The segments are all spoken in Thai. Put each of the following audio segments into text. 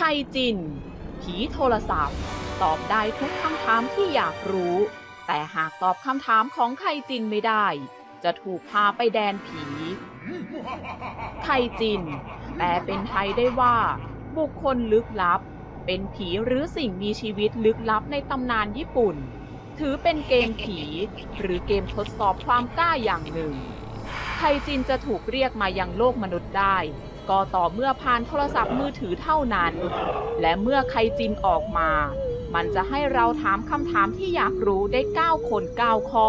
คจิน ผีโทรศัพท์ ตอบได้ทุกคำถามที่อยากรู้ แต่หากตอบคำถามของไคจินไม่ได้ จะถูกพาไปแดนผี ไคจิน แปลเป็นไทยได้ว่า บุคคลลึกลับ เป็นผีหรือสิ่งมีชีวิตลึกลับในตำนานญี่ปุ่น ถือเป็นเกมผี หรือเกมทดสอบความกล้าอย่างหนึ่งไคจินจะถูกเรียกมายังโลกมนุษย์ได้ ก็ต่อเมื่อผ่านโทรศัพท์มือถือเท่านั้น และเมื่อไครจินออกมา มันจะให้เราถามคำถามที่อยากรู้ได้ 9 คน 9 ข้อ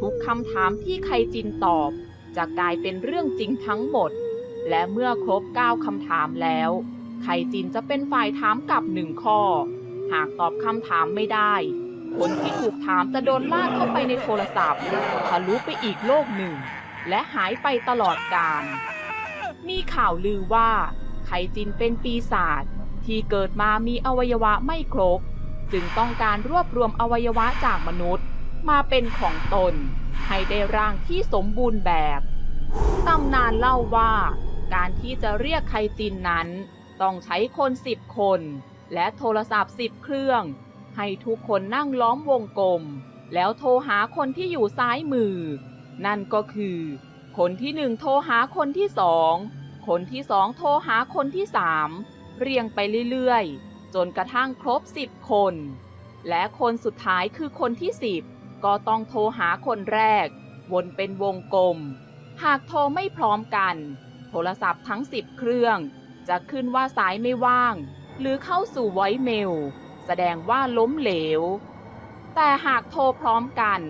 ทุกคำถามที่ไครจินตอบ จะกลายเป็นเรื่องจริงทั้งหมด และเมื่อครบ 9คำถามแล้วไคจินจะเป็นฝ่ายถามกลับหนึ่งข้อ หากตอบคำถามไม่ได้ คนที่ถูกถามจะโดนลากเข้าไปในโทรศัพท์ทะลุไปอีกโลกหนึ่ง และหายไปตลอดกาล มีข่าวลือว่า ไคจินเป็นปีศาจที่เกิดมามีอวัยวะไม่ครบ จึงต้องการรวบรวมอวัยวะจากมนุษย์ มาเป็นของตน ให้ได้ร่างที่สมบูรณ์แบบตำนานเล่าว่า การที่จะเรียกไคจินนั้น ต้องใช้คนสิบคน และโทรศัพท์สิบเครื่อง ให้ทุกคนนั่งล้อมวงกลม แล้วโทรหาคนที่อยู่ซ้ายมือ นั่นก็คือ คนที่หนึ่งโทรหาคนที่สอง คนที่สองโทรหาคนที่สามเรียงไปเรื่อยๆ จนกระทั่งครบสิบคน และคนสุดท้ายคือคนที่สิบก็ต้องโทรหาคนแรก วนเป็นวงกลม หากโทรไม่พร้อมกัน โทรศัพท์ทั้ง10เครื่อง จะขึ้นว่าสายไม่ว่าง หรือเข้าสู่ไวเมล แสดงว่าล้มเหลว แต่หากโทรพร้อมกัน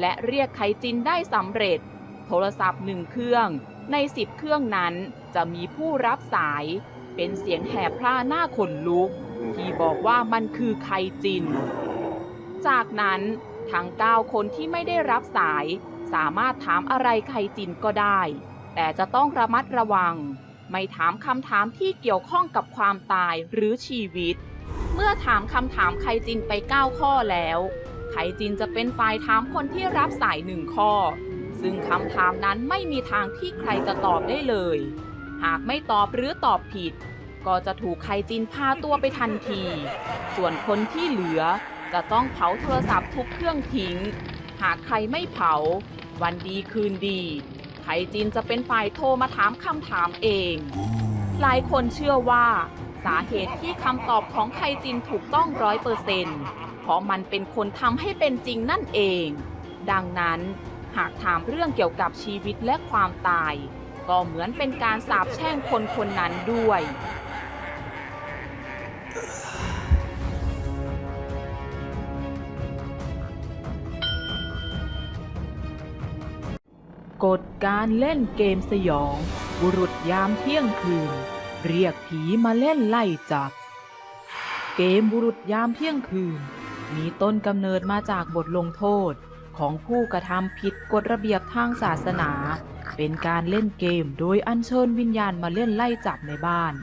และเรียกไคจินได้สำเร็จ โทรศัพท์หนึ่งเครื่องใน10เครื่องนั้น จะมีผู้รับสายเป็นเสียงแหบพร่าหน้าขนลุก ที่บอกว่ามันคือไคจิน จากนั้นทั้ง9คนที่ไม่ได้รับสาย สามารถถามอะไรไคจินก็ได้ แต่จะต้องระมัดระวัง ไม่ถามคำถามที่เกี่ยวข้องกับความตายหรือชีวิต เมื่อถามคำถามไคจินไป 9 ข้อแล้วไคจินจะเป็นฝ่ายถามคนที่รับสายหนึ่งข้อ ซึ่งคำถามนั้นไม่มีทางที่ใครจะตอบได้เลย หากไม่ตอบหรือตอบผิด ก็จะถูกไคจินพาตัวไปทันที ส่วนคนที่เหลือจะต้องเผาโทรศัพท์ทุกเครื่องทิ้ง หากใครไม่เผา วันดีคืนดี ไคจินจะเป็นฝ่ายโทรมาถามคำถามเอง หลายคนเชื่อว่า สาเหตุที่คำตอบของไคจินถูกต้องร้อยเปอร์เซนต์เพราะมันเป็นคนทำให้เป็นจริงนั่นเอง ดังนั้นหากถามเรื่องเกี่ยวกับชีวิตและความตาย ก็เหมือนเป็นการสาปแช่งคนคนนั้นด้วย กฎการเล่นเกมสยอง บุรุษยามเที่ยงคืน เรียกผีมาเล่นไล่จับ เกมบุรุษยามเที่ยงคืน มีต้นกำเนิดมาจากบทลงโทษของผู้กระทำผิดกฎระเบียบทางศาสนา เป็นการเล่นเกมโดยอัญเชิญวิญญาณมาเล่นไล่จับในบ้าน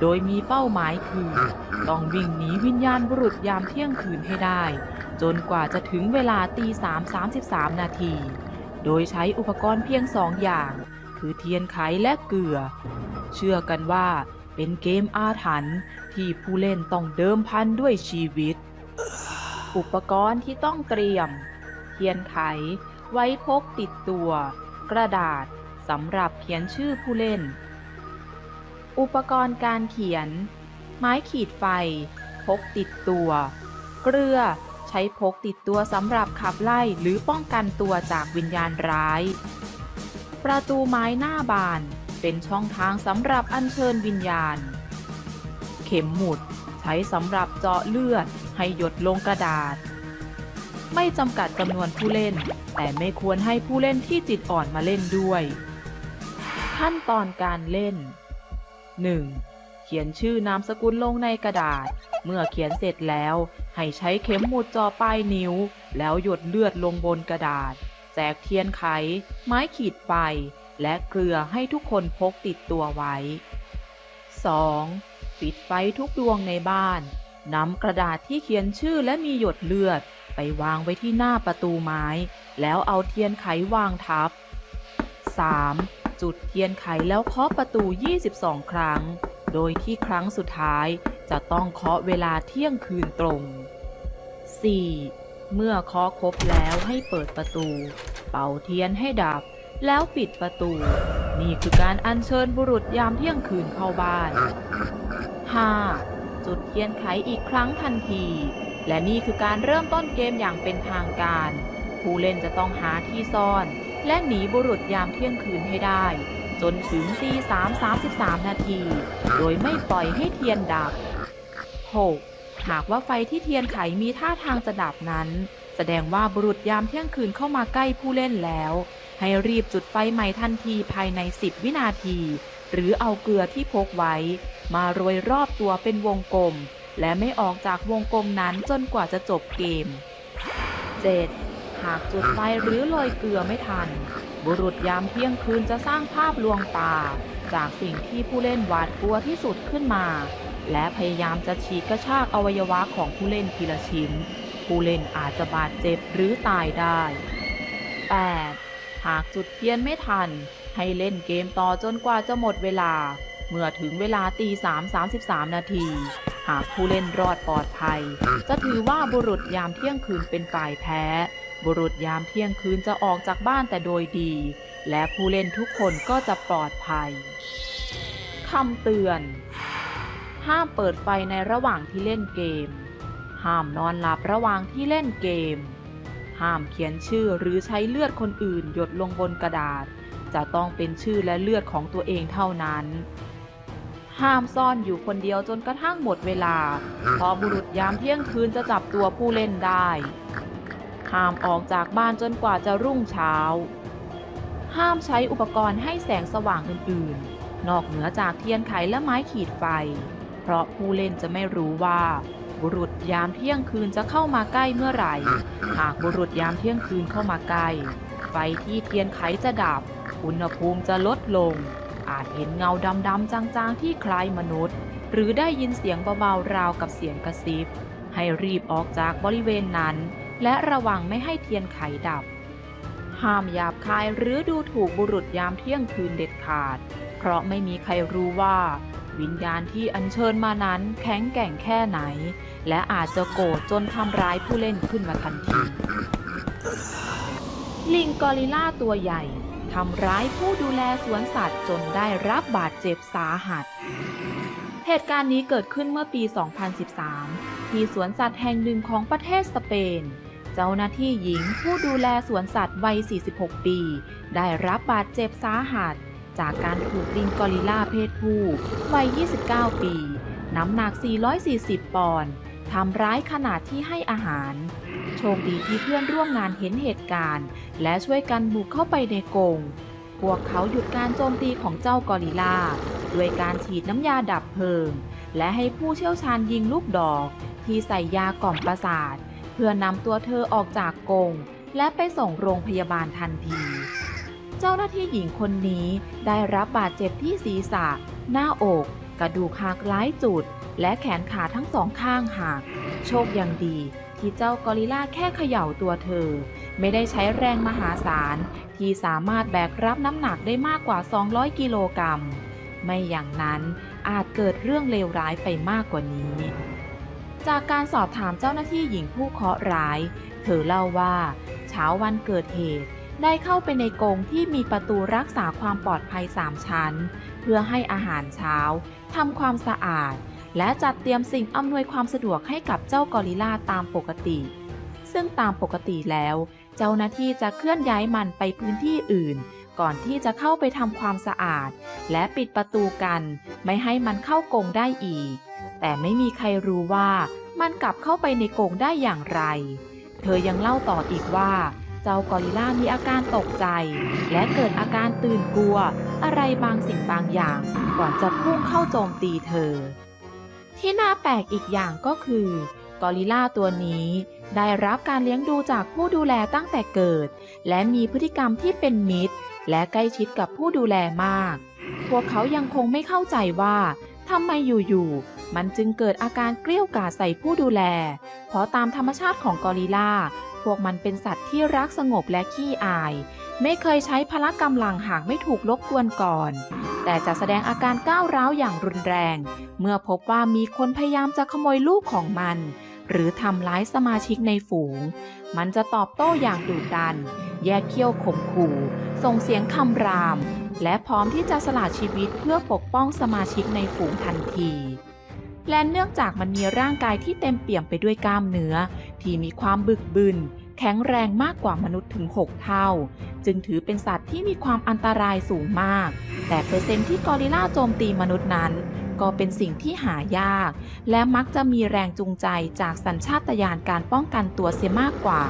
โดยมีเป้าหมายคือ ต้องวิ่งหนีวิญญาณบุรุษยามเที่ยงคืนให้ได้ จนกว่าจะถึงเวลาตีสามสามสิบสามนาที โดยใช้อุปกรณ์เพียงสองอย่าง คือเทียนไขและเกลือ เชื่อกันว่าเป็นเกมอาถรรพ์ที่ผู้เล่นต้องเดิมพันด้วยชีวิต อุปกรณ์ที่ต้องเตรียม เทียนไข ไว้พกติดตัว กระดาษ สำหรับเขียนชื่อผู้เล่น อุปกรณ์การเขียน ไม้ขีดไฟ พกติดตัว เกลือ ใช้พกติดตัวสำหรับขับไล่หรือป้องกันตัวจากวิญญาณร้าย ประตูไม้หน้าบาน เป็นช่องทางสำหรับอัญเชิญวิญญาณ เข็มหมุด ใช้สำหรับเจาะเลือด ให้หยดลงกระดาษไม่จำกัดจำนวนผู้เล่น แต่ไม่ควรให้ผู้เล่นที่จิตอ่อนมาเล่นด้วย ขั้นตอนการเล่น 1. เขียนชื่อนามสกุลลงในกระดาษ เมื่อเขียนเสร็จแล้ว ให้ใช้เข็มหมุดจ่อปลายนิ้ว แล้วหยดเลือดลงบนกระดาษ แจกเทียนไข ไม้ขีดไฟ และเกลือให้ทุกคนพกติดตัวไว้ 2. ปิดไฟทุกดวงในบ้าน นำกระดาษที่เขียนชื่อและมีหยดเลือด ไปวางไว้ที่หน้าประตูไม้ แล้วเอาเทียนไขวางทับ 3. จุดเทียนไขแล้วเคาะประตู 22 ครั้ง โดยที่ครั้งสุดท้ายจะต้องเคาะเวลาเที่ยงคืนตรง 4. เมื่อเคาะครบแล้วให้เปิดประตู เป่าเทียนให้ดับ แล้วปิดประตู นี่คือการอัญเชิญบุรุษยามเที่ยงคืนเข้าบ้าน 5. จุดเทียนไขอีกครั้งทันที และนี่คือการเริ่มต้นเกมอย่างเป็นทางการ ผู้เล่นจะต้องหาที่ซ่อน และหนีบุรุษยามเที่ยงคืนให้ได้ จนถึงตี3 33นาที โดยไม่ปล่อยให้เทียนดับ 6. หากว่าไฟที่เทียนไขมีท่าทางจะดับนั้น แสดงว่าบุรุษยามเที่ยงคืนเข้ามาใกล้ผู้เล่นแล้ว ให้รีบจุดไฟใหม่ทันทีภายใน 10 วินาที หรือเอาเกลือที่พกไว้ มาโรยรอบตัวเป็นวงกลม และไม่ออกจากวงกลมนั้นจนกว่าจะจบเกม 7. หากจุดไฟหรือโรยเกลือไม่ทัน บุรุษยามเที่ยงคืนจะสร้างภาพลวงตา จากสิ่งที่ผู้เล่นหวาดกลัวที่สุดขึ้นมา และพยายามจะฉีกกระชากอวัยวะของผู้เล่นทีละชิ้น ผู้เล่นอาจจะบาดเจ็บหรือตายได้ 8. หากจุดเทียนไม่ทัน ให้เล่นเกมต่อจนกว่าจะหมดเวลา เมื่อถึงเวลาตี3 33นาทีหากผู้เล่นรอดปลอดภัย จะถือว่าบุรุษยามเที่ยงคืนเป็นฝ่ายแพ้ บุรุษยามเที่ยงคืนจะออกจากบ้านแต่โดยดี และผู้เล่นทุกคนก็จะปลอดภัยคำเตือน ห้ามเปิดไฟในระหว่างที่เล่นเกม ห้ามนอนหลับระหว่างที่เล่นเกม ห้ามเขียนชื่อหรือใช้เลือดคนอื่น หยดลงบนกระดาษ จะต้องเป็นชื่อและเลือดของตัวเองเท่านั้น ห้ามซ่อนอยู่คนเดียวจนกระทั่งหมดเวลา เพราะบุรุษยามเที่ยงคืนจะจับตัวผู้เล่นได้ ห้ามออกจากบ้านจนกว่าจะรุ่งเช้า ห้ามใช้อุปกรณ์ให้แสงสว่างอื่นๆ นอกเหนือจากเทียนไขและไม้ขีดไฟ เพราะผู้เล่นจะไม่รู้ว่า บุรุษยามเที่ยงคืนจะเข้ามาใกล้เมื่อไหร่ หากบุรุษยามเที่ยงคืนเข้ามาใกล้ ไฟที่เทียนไขจะดับ อุณหภูมิจะลดลง อาจเห็นเงาดำๆจางๆที่คล้ายมนุษย์ หรือได้ยินเสียงเบาๆราวกับเสียงกระซิบ ให้รีบออกจากบริเวณนั้น และระวังไม่ให้เทียนไขดับ ห้ามหยาบคายหรือดูถูกบุรุษยามเที่ยงคืนเด็ดขาด เพราะไม่มีใครรู้ว่า วิญญาณที่อัญเชิญมานั้นแข็งแกร่งแค่ไหน และอาจจะโกรธจนทำร้ายผู้เล่นขึ้นมาทันที ลิงกอริลลาตัวใหญ่ทำร้ายผู้ดูแลสวนสัตว์จนได้รับบาดเจ็บสาหัส เหตุการณ์นี้เกิดขึ้นเมื่อปี 2013 ที่สวนสัตว์แห่งหนึ่งของประเทศสเปน เจ้าหน้าที่หญิงผู้ดูแลสวนสัตว์วัย 46 ปี ได้รับบาดเจ็บสาหัส จากการถูกลิงกอริลลาเพศผู้วัย 29 ปี น้ำหนัก 440 ปอนด์ทำร้ายขนาดที่ให้อาหาร โชคดีที่เพื่อนร่วมงานเห็นเหตุการณ์ และช่วยกันบุกเข้าไปในกรงพวกเขาหยุดการโจมตีของเจ้ากอริลลาด้วยการฉีดน้ำยาดับเพลิง และให้ผู้เชี่ยวชาญยิงลูกดอก ที่ใส่ยากล่อมประสาท เพื่อนำตัวเธอออกจากกรงและไปส่งโรงพยาบาลทันที เจ้าหน้าที่หญิงคนนี้ได้รับบาดเจ็บที่ศีรษะ หน้าอก กระดูกหักหลายจุด และแขนขาทั้งสองข้างหัก โชคยังดี ที่เจ้ากอริลลาแค่เขย่าตัวเธอ ไม่ได้ใช้แรงมหาศาล ที่สามารถแบกรับน้ำหนักได้มากกว่า 200 กิโลกรัม ไม่อย่างนั้นอาจเกิดเรื่องเลวร้ายไปมากกว่านี้ จากการสอบถามเจ้าหน้าที่หญิงผู้เคราะห์ร้าย เธอเล่าว่าเช้าวันเกิดเหตุได้เข้าไปในกรงที่มีประตูรักษาความปลอดภัย3ชั้น เพื่อให้อาหารเช้าทำความสะอาด และจัดเตรียมสิ่งอำนวยความสะดวกให้กับเจ้ากอริลลาตามปกติ ซึ่งตามปกติแล้ว เจ้าหน้าที่จะเคลื่อนย้ายมันไปพื้นที่อื่น ก่อนที่จะเข้าไปทำความสะอาด และปิดประตูกัน ไม่ให้มันเข้ากรงได้อีก แต่ไม่มีใครรู้ว่ามันกลับเข้าไปในกรงได้อย่างไร เธอยังเล่าต่ออีกว่า เจ้ากอริลลามีอาการตกใจ และเกิดอาการตื่นกลัว อะไรบางสิ่งบางอย่าง ก่อนจะพุ่งเข้าโจมตีเธอ ที่น่าแปลกอีกอย่างก็คือกอริลลาตัวนี้ได้รับการเลี้ยงดูจากผู้ดูแลตั้งแต่เกิด และมีพฤติกรรมที่เป็นมิตร และใกล้ชิดกับผู้ดูแลมาก พวกเขายังคงไม่เข้าใจว่าทำไมอยู่ๆ มันจึงเกิดอาการเกลี้ยวกล่อมใส่ผู้ดูแล เพราะตามธรรมชาติของกอริลลา พวกมันเป็นสัตว์ที่รักสงบและขี้อาย ไม่เคยใช้พละกำลังหากไม่ถูกรบกวนก่อน แต่จะแสดงอาการก้าวร้าวอย่างรุนแรง เมื่อพบว่ามีคนพยายามจะขโมยลูกของมัน หรือทำร้ายสมาชิกในฝูง มันจะตอบโต้อย่างดุดัน แยกเขี้ยวข่มขู่ส่งเสียงคำรามและพร้อมที่จะสละชีวิตเพื่อปกป้องสมาชิกในฝูงทันที และเนื่องจากมันมีร่างกายที่เต็มเปี่ยมไปด้วยกล้ามเนื้อ ที่มีความบึกบึน แข็งแรงมากกว่ามนุษย์ถึง 6 เท่า จึงถือเป็นสัตว์ที่มีความอันตรายสูงมาก แต่เปอร์เซ็นต์ที่กอริลลาโจมตีมนุษย์นั้น ก็เป็นสิ่งที่หายาก และมักจะมีแรงจูงใจจากสัญชาตญาณการป้องกันตัวเสียมากกว่า